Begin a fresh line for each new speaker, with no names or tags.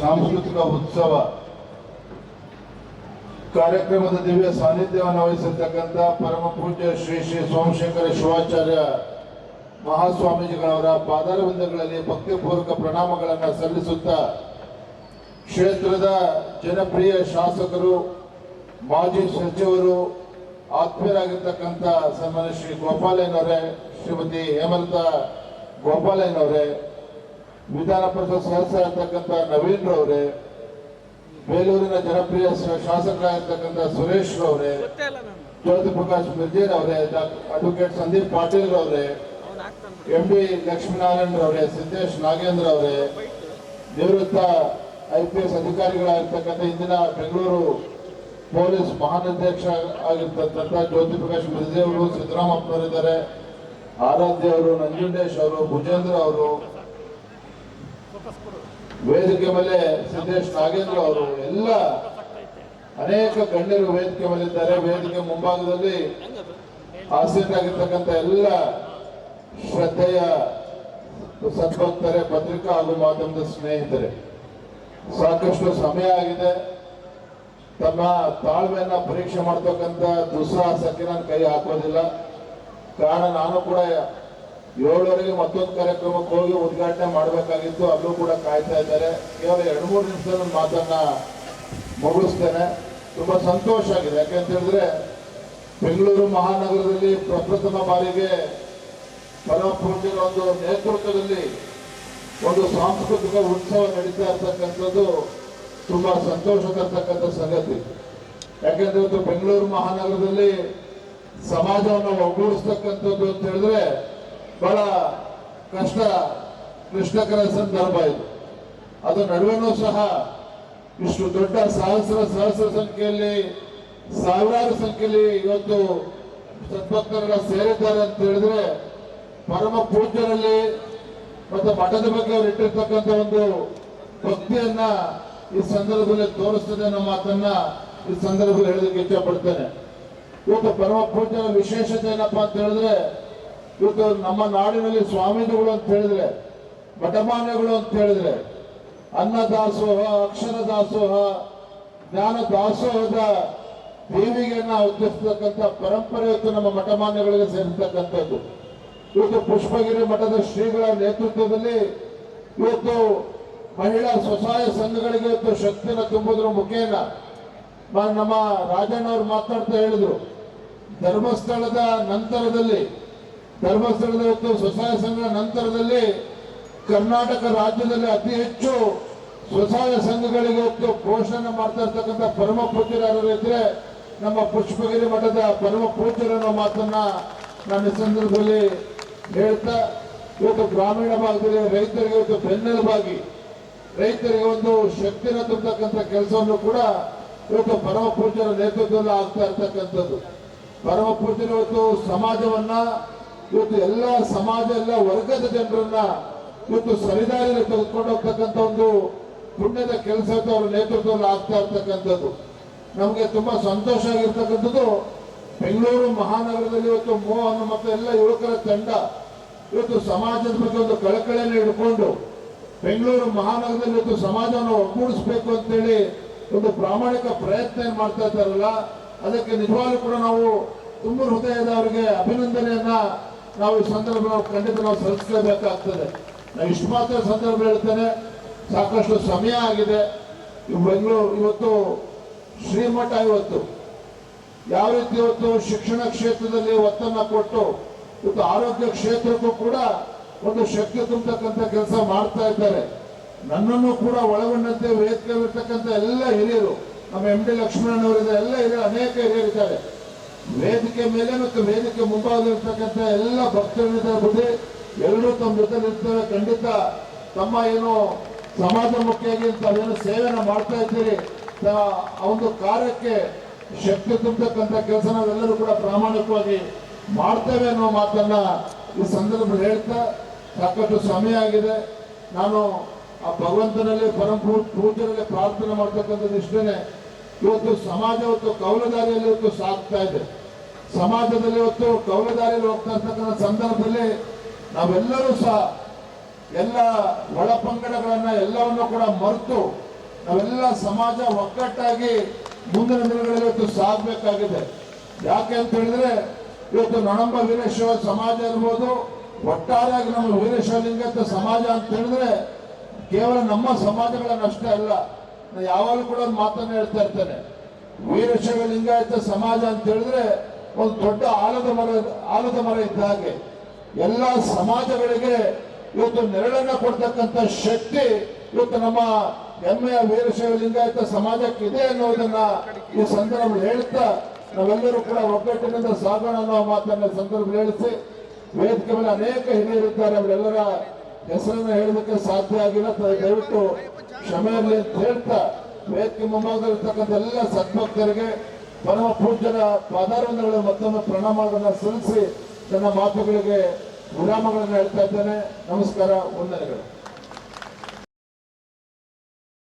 ಸಾಂಸ್ಕೃತಿಕ ಉತ್ಸವ ಕಾರ್ಯಕ್ರಮದ ದಿವ್ಯ ಸಾನ್ನಿಧ್ಯವನ್ನು ವಹಿಸಿರ್ತಕ್ಕಂಥ ಪರಮ ಪೂಜ್ಯ ಶ್ರೀ ಶ್ರೀ ಸೋಮಶೇಖರ ಶಿವಾಚಾರ್ಯ ಮಹಾಸ್ವಾಮೀಜಿಗಳವರ ಪಾದಾರವೃಂದಗಳಲ್ಲಿ ಭಕ್ತಿಪೂರ್ವಕ ಪ್ರಣಾಮಗಳನ್ನು ಸಲ್ಲಿಸುತ್ತಾ ಕ್ಷೇತ್ರದ ಜನಪ್ರಿಯ ಶಾಸಕರು, ಮಾಜಿ ಸಚಿವರು, ಆತ್ಮೀಯರಾಗಿರ್ತಕ್ಕಂಥ ಸನ್ಮಾನ್ಯ ಶ್ರೀ ಗೋಪಾಲಯ್ಯನವರೇ, ಶ್ರೀಮತಿ ಹೇಮಲತಾ ಗೋಪಾಲಯ್ಯನವರೇ ವಿಧಾನ ಪರಿಷತ್ ಸದಸ್ಯರಾಗಿರ್ತಕ್ಕಂಥ ನವೀನ್ ರವರೇ ಬೇಲೂರಿನ ಜನಪ್ರಿಯ ಶಾಸಕರಾಗಿರ್ತಕ್ಕಂಥ ಸುರೇಶ್ ರವರೇ ಜ್ಯೋತಿ ಪ್ರಕಾಶ್ ಮಿರ್ಜೇರ್ ಅವರೇ ಅಡ್ವೊಕೇಟ್ ಸಂದೀಪ್ ಪಾಟೀಲ್ ರವರೇ ಎಂ ಡಿ ಲಕ್ಷ್ಮೀನಾರಾಯಣ ರವರೇ ಸಿದ್ದೇಶ್ ನಾಗೇಂದ್ರ ಅವರೇ ನಿವೃತ್ತ ಐ ಪಿ ಎಸ್ ಅಧಿಕಾರಿಗಳಾಗಿರ್ತಕ್ಕಂಥ ಇಂದಿನ ಬೆಂಗಳೂರು ಪೊಲೀಸ್ ಮಹಾನಿರ್ದೇಶ ಆಗಿರ್ತಕ್ಕಂಥ ಜ್ಯೋತಿ ಪ್ರಕಾಶ್ ಮಿರ್ಜೆ ಅವರು ಸಿದ್ದರಾಮಪ್ಪನವರಿದ್ದಾರೆ ಆರಾಧ್ಯ ಅವರು ನಂಜುಂಡೇಶ್ ಅವರು ಭುಜೇಂದ್ರ ಅವರು ವೇದಿಕೆ ಮೇಲೆ ಸಿದ್ದೇಶ್ ನಾಗೇಂದ್ರ ಅವರು ಎಲ್ಲ ಅನೇಕ ಗಣ್ಯರು ವೇದಿಕೆ ಮೇಲಿದ್ದಾರೆ. ವೇದಿಕೆ ಮುಂಭಾಗದಲ್ಲಿ ಆಸೀನರಾಗಿರ್ತಕ್ಕಂಥ ಎಲ್ಲ ಶ್ರದ್ಧೆಯ ಸದ್ಭಕ್ತರೆ, ಪತ್ರಿಕಾ ಹಾಗೂ ಮಾಧ್ಯಮದ ಸ್ನೇಹಿತರೆ, ಸಾಕಷ್ಟು ಸಮಯ ಆಗಿದೆ. ತಮ್ಮ ತಾಳ್ಮೆಯನ್ನ ಪರೀಕ್ಷೆ ಮಾಡ್ತಕ್ಕಂಥ ದುಸ್ಸಾಹಸಕ್ಕೆ ನಾನು ಕೈ ಹಾಕೋದಿಲ್ಲ. ಕಾರಣ ನಾನು ಕೂಡ ಏಳುವರೆಗೆ ಮತ್ತೊಂದು ಕಾರ್ಯಕ್ರಮಕ್ಕೆ ಹೋಗಿ ಉದ್ಘಾಟನೆ ಮಾಡಬೇಕಾಗಿತ್ತು. ಅಲ್ಲೂ ಕೂಡ ಕಾಯ್ತಾ ಇದ್ದಾರೆ. ಕೇವಲ ಎರಡು, ಮೂರು ನಿಮಿಷದಲ್ಲಿ ಮಾತನ್ನ ಮುಗಿಸ್ತೇನೆ. ತುಂಬಾ ಸಂತೋಷ ಆಗಿದೆ. ಯಾಕೆಂತ ಹೇಳಿದ್ರೆ, ಬೆಂಗಳೂರು ಮಹಾನಗರದಲ್ಲಿ ಪ್ರಪ್ರಥಮ ಬಾರಿಗೆ ಪರಮ ಒಂದು ನೇತೃತ್ವದಲ್ಲಿ ಒಂದು ಸಾಂಸ್ಕೃತಿಕ ಉತ್ಸವ ನಡೀತಾ ಇರ್ತಕ್ಕಂಥದ್ದು ತುಂಬಾ ಸಂತೋಷ ತರ್ತಕ್ಕಂಥ ಸಂಗತಿ. ಯಾಕೆಂದ್ರೆ ಇವತ್ತು ಬೆಂಗಳೂರು ಮಹಾನಗರದಲ್ಲಿ ಸಮಾಜವನ್ನು ಒಗ್ಗೂಡಿಸ್ತಕ್ಕಂಥದ್ದು ಅಂತ ಹೇಳಿದ್ರೆ ಬಹಳ ಕಷ್ಟ ಕೃಷ್ಣಕರ ಸಂದರ್ಭ ಇದು. ಅದು ನಡುವೆನೂ ಸಹ ಇಷ್ಟು ದೊಡ್ಡ ಸಹಸ್ರ ಸಹಸ್ರ ಸಂಖ್ಯೆಯಲ್ಲಿ, ಸಾವಿರಾರು ಸಂಖ್ಯೆಯಲ್ಲಿ ಇವತ್ತು ಸದ್ಭಕ್ತರೆಲ್ಲ ಸೇರಿದ್ದಾರೆ ಅಂತ ಹೇಳಿದ್ರೆ ಪರಮ ಪೂಜ್ಯರಲ್ಲಿ ಮತ್ತು ಮಠದ ಬಗ್ಗೆ ಅವರು ಇಟ್ಟಿರ್ತಕ್ಕಂಥ ಒಂದು ಭಕ್ತಿಯನ್ನ ಈ ಸಂದರ್ಭದಲ್ಲಿ ತೋರಿಸ್ತದೆ ಅನ್ನೋ ಮಾತನ್ನ ಈ ಸಂದರ್ಭದಲ್ಲಿ ಹೇಳೋದಕ್ಕೆ ಇಚ್ಛೆ ಪಡ್ತೇನೆ. ಇವತ್ತು ಪರಮ ಪೂಜ್ಯರ ವಿಶೇಷತೆ ಏನಪ್ಪಾ ಅಂತ ಹೇಳಿದ್ರೆ ಇವತ್ತು ನಮ್ಮ ನಾಡಿನಲ್ಲಿ ಸ್ವಾಮೀಜಿಗಳು ಅಂತ ಹೇಳಿದ್ರೆ ಮಠಮಾನ್ಯಗಳು ಅಂತ ಹೇಳಿದ್ರೆ, ಅನ್ನ ದಾಸೋಹ, ಅಕ್ಷರ ದಾಸೋಹ, ಜ್ಞಾನ ದಾಸೋಹದ ದೇವಿಗೆಯನ್ನ ಉದ್ದೇಶಿಸ್ತಕ್ಕಂಥ ಪರಂಪರೆ ಇವತ್ತು ನಮ್ಮ ಮಠಮಾನ್ಯಗಳಿಗೆ ಸೇರಿರ್ತಕ್ಕಂಥದ್ದು. ಇವತ್ತು ಪುಷ್ಪಗಿರಿ ಮಠದ ಶ್ರೀಗಳ ನೇತೃತ್ವದಲ್ಲಿ ಇವತ್ತು ಮಹಿಳಾ ಸ್ವಸಹಾಯ ಸಂಘಗಳಿಗೆ ಇವತ್ತು ಶಕ್ತಿಯನ್ನು ತುಂಬುದ್ರ ಮುಖೇನ. ನಮ್ಮ ರಾಜಣ್ಣವ್ರು ಮಾತಾಡ್ತಾ ಹೇಳಿದ್ರು, ಧರ್ಮಸ್ಥಳದ ನಂತರದಲ್ಲಿ ಧರ್ಮಸ್ಥಳದ ಹೊತ್ತು ಸ್ವಸಹಾಯ ಸಂಘ ನಂತರದಲ್ಲಿ ಕರ್ನಾಟಕ ರಾಜ್ಯದಲ್ಲಿ ಅತಿ ಹೆಚ್ಚು ಸ್ವಸಹಾಯ ಸಂಘಗಳಿಗೆ ಇವತ್ತು ಪೋಷಣೆ ಮಾಡ್ತಾ ಇರ್ತಕ್ಕಂಥ ಪರಮ ಪೂಜ್ಯರು ಇದ್ರೆ ನಮ್ಮ ಪುಷ್ಪಗಿರಿ ಮಠದ ಪರಮ ಪೂಜ್ಯರ ಮಾತನ್ನ ನಾನು ಸಂದರ್ಭದಲ್ಲಿ ಹೇಳ್ತಾ, ಇವತ್ತು ಗ್ರಾಮೀಣ ಭಾಗದಲ್ಲಿ ರೈತರಿಗೆ ಇವತ್ತು ಬೆನ್ನೆಲುಬಾಗಿ, ರೈತರಿಗೆ ಒಂದು ಶಕ್ತಿನ ತುಂಬತಕ್ಕಂಥ ಕೆಲಸವನ್ನು ಕೂಡ ಇವತ್ತು ಪರಮ ಪೂಜ್ಯರ ನೇತೃತ್ವದಲ್ಲಿ ಆಗ್ತಾ ಇರ್ತಕ್ಕಂಥದ್ದು. ಪರಮ ಪೂಜ್ಯರು ಇವತ್ತು ಸಮಾಜವನ್ನ ಇವತ್ತು ಎಲ್ಲ ಸಮಾಜ, ಎಲ್ಲ ವರ್ಗದ ಜನರನ್ನ ಇವತ್ತು ಸರಿದಾರಿಯಲ್ಲಿ ತೆಗೆದುಕೊಂಡು ಹೋಗ್ತಕ್ಕಂಥ ಒಂದು ಪುಣ್ಯದ ಕೆಲಸ ಅವರ ನೇತೃತ್ವದಲ್ಲಿ ಆಗ್ತಾ ಇರ್ತಕ್ಕಂಥದ್ದು. ನಮಗೆ ತುಂಬಾ ಸಂತೋಷ ಆಗಿರ್ತಕ್ಕಂಥದ್ದು. ಬೆಂಗಳೂರು ಮಹಾನಗರದಲ್ಲಿ ಇವತ್ತು ಮೋಹನ್ ಮತ್ತು ಎಲ್ಲ ಯುವಕರ ತಂಡ ಇವತ್ತು ಸಮಾಜದ ಬಗ್ಗೆ ಒಂದು ಕಳಕಳಿಯನ್ನು ಹಿಡ್ಕೊಂಡು ಬೆಂಗಳೂರು ಮಹಾನಗರದಲ್ಲಿ ಇವತ್ತು ಸಮಾಜವನ್ನು ಒಗ್ಗೂಡಿಸ್ಬೇಕು ಅಂತೇಳಿ ಒಂದು ಪ್ರಾಮಾಣಿಕ ಪ್ರಯತ್ನ ಏನ್ ಮಾಡ್ತಾ ಇದ್ದಾರಲ್ಲ, ಅದಕ್ಕೆ ನಿಜವಾಗ್ಲೂ ಕೂಡ ನಾವು ತುಂಬ ಹೃದಯದ ಅವರಿಗೆ ಅಭಿನಂದನೆಯನ್ನ ನಾವು ಈ ಸಂದರ್ಭ ಖಂಡಿತ ನಾವು ಸಲ್ಲಿಸಲೇಬೇಕಾಗ್ತದೆ. ನಾನು ಇಷ್ಟು ಮಾತ್ರ ಸಂದರ್ಭ ಹೇಳ್ತೇನೆ. ಸಾಕಷ್ಟು ಸಮಯ ಆಗಿದೆ. ಈ ಬೆಂಗಳೂರು ಇವತ್ತು ಶ್ರೀಮಠ ಇವತ್ತು. ಯಾವ ರೀತಿ ಇವತ್ತು ಶಿಕ್ಷಣ ಕ್ಷೇತ್ರದಲ್ಲಿ ಒತ್ತನ್ನ ಕೊಟ್ಟು, ಇವತ್ತು ಆರೋಗ್ಯ ಕ್ಷೇತ್ರಕ್ಕೂ ಕೂಡ ಒಂದು ಶಕ್ತಿ ತುಂಬತಕ್ಕಂಥ ಕೆಲಸ ಮಾಡ್ತಾ ಇದ್ದಾರೆ. ನನ್ನನ್ನು ಕೂಡ ಒಳಗೊಂಡಂತೆ ವೇದಿಕೆಯಲ್ಲಿರ್ತಕ್ಕಂಥ ಎಲ್ಲ ಹಿರಿಯರು, ನಮ್ಮ ಎಂ ಡಿ ಲಕ್ಷ್ಮಣನವರಿದ್ದಾರೆ, ಎಲ್ಲ ಹಿರಿಯರು, ಅನೇಕ ಹಿರಿಯರಿದ್ದಾರೆ. ವೇದಿಕೆ ಮೇಲೆ ಮತ್ತು ವೇದಿಕೆ ಮುಂಭಾಗದಲ್ಲಿರ್ತಕ್ಕಂಥ ಎಲ್ಲ ಬುದ್ಧಿ ಎಲ್ಲರೂ ತಮ್ಮ ಜೊತೆ ಇರ್ತೇವೆ ಖಂಡಿತ ತಮ್ಮ ಏನು ಸಮಾಜಮುಖಿಯಾಗಿ ತಾವೇನು ಸೇವೆನ ಮಾಡ್ತಾ ಇದ್ದೀರಿ. ಆ ಒಂದು ಕಾರ್ಯಕ್ಕೆ ಶಕ್ತಿ ತುಂಬತಕ್ಕಂಥ ಕೆಲಸ ನಾವೆಲ್ಲರೂ ಕೂಡ ಪ್ರಾಮಾಣಿಕವಾಗಿ ಮಾಡ್ತೇವೆ ಅನ್ನೋ ಮಾತನ್ನ ಈ ಸಂದರ್ಭದಲ್ಲಿ ಹೇಳ್ತಾ ಸಾಕಷ್ಟು ಸಮಯ ಆಗಿದೆ. ನಾನು ಆ ಭಗವಂತನಲ್ಲಿ ಪರಂಪೂ ಪೂಜೆಯಲ್ಲಿ ಪ್ರಾರ್ಥನೆ ಮಾಡ್ತಕ್ಕಂಥದ್ದು ಇಷ್ಟೇನೆ ಇವತ್ತು ಸಮಾಜ ಇವತ್ತು ಕೌಲದಾರಿಯಲ್ಲಿ ಇವತ್ತು ಸಾಗ್ತಾ ಇದೆ. ಸಮಾಜದಲ್ಲಿ ಇವತ್ತು ಕೌಲದಾರಿಯಲ್ಲಿ ಹೋಗ್ತಾ ಇರ್ತಕ್ಕಂಥ ಸಂದರ್ಭದಲ್ಲಿ ನಾವೆಲ್ಲರೂ ಸಹ ಎಲ್ಲ ಒಳ ಪಂಗಡಗಳನ್ನ ಎಲ್ಲವನ್ನು ಕೂಡ ಮರೆತು ನಾವೆಲ್ಲ ಸಮಾಜ ಒಗ್ಗಟ್ಟಾಗಿ ಮುಂದಿನ ದಿನಗಳಲ್ಲಿ ಇವತ್ತು ಸಾಗಬೇಕಾಗಿದೆ. ಯಾಕೆ ಅಂತ ಹೇಳಿದ್ರೆ ಇವತ್ತು ನೊಣಂಬ ವೀರೇಶ್ವರ ಸಮಾಜ ಇರ್ಬೋದು, ಒಟ್ಟಾರೆಯಾಗಿ ನಮ್ಮ ವೀರೇಶ್ವರ ಲಿಂಗಾಯತ ಸಮಾಜ ಅಂತ ಹೇಳಿದ್ರೆ ಕೇವಲ ನಮ್ಮ ಸಮಾಜಗಳನ್ನಷ್ಟೇ ಅಲ್ಲ ಯಾವಾಗಲೂ ಕೂಡ ಒಂದು ಮಾತನ್ನ ಹೇಳ್ತಾ ಇರ್ತೇನೆ. ವೀರಶೈವ ಲಿಂಗಾಯತ ಸಮಾಜ ಅಂತ ಹೇಳಿದ್ರೆ ಒಂದು ದೊಡ್ಡ ಆಲದ ಮರ ಆಲದ ಮರ ಇದ್ದ ಹಾಗೆ. ಎಲ್ಲ ಸಮಾಜಗಳಿಗೆ ಇವತ್ತು ನೆರಳನ್ನ ಕೊಡ್ತಕ್ಕಂಥ ಶಕ್ತಿ ಇವತ್ತು ನಮ್ಮ ಹೆಮ್ಮೆಯ ವೀರಶೈವ ಲಿಂಗಾಯತ ಸಮಾಜಕ್ಕೆ ಇದೆ ಅನ್ನೋದನ್ನ ಈ ಸಂದರ್ಭದಲ್ಲಿ ಹೇಳ್ತಾ ನಾವೆಲ್ಲರೂ ಕೂಡ ಒಗ್ಗಟ್ಟಿನಿಂದ ಸಾಗೋಣ ಅನ್ನೋ ಮಾತನ್ನ ಸಂದರ್ಭದಲ್ಲಿ ಹೇಳಿಸಿ. ವೇದಿಕೆ ಮೇಲೆ ಅನೇಕ ಹಿರಿಯರಿದ್ದಾರೆ, ಅವರೆಲ್ಲರ ಹೆಸರನ್ನ ಹೇಳೋದಕ್ಕೆ ಸಾಧ್ಯ ಆಗಿಲ್ಲ. ದಯವಿಟ್ಟು ಕ್ಷಮೆ ಅಂತ ಹೇಳ್ತಾ ವೇದಿಕೆ ಮುಂಭಾಗದಲ್ಲಿರ್ತಕ್ಕಂಥ ಎಲ್ಲ ಸದ್ಭಕ್ತರಿಗೆ ಪರಮ ಪೂಜ್ಯರ ಪಾದಾರವಂದಗಳು ಮತ್ತೊಮ್ಮೆ ಪ್ರಣಾಮಗಳನ್ನ ಸಲ್ಲಿಸಿ ತನ್ನ ಮಾತುಗಳಿಗೆ ವಿರಾಮಗಳನ್ನು ಹೇಳ್ತಾ ಇದ್ದೇನೆ. ನಮಸ್ಕಾರ, ವಂದನೆಗಳು.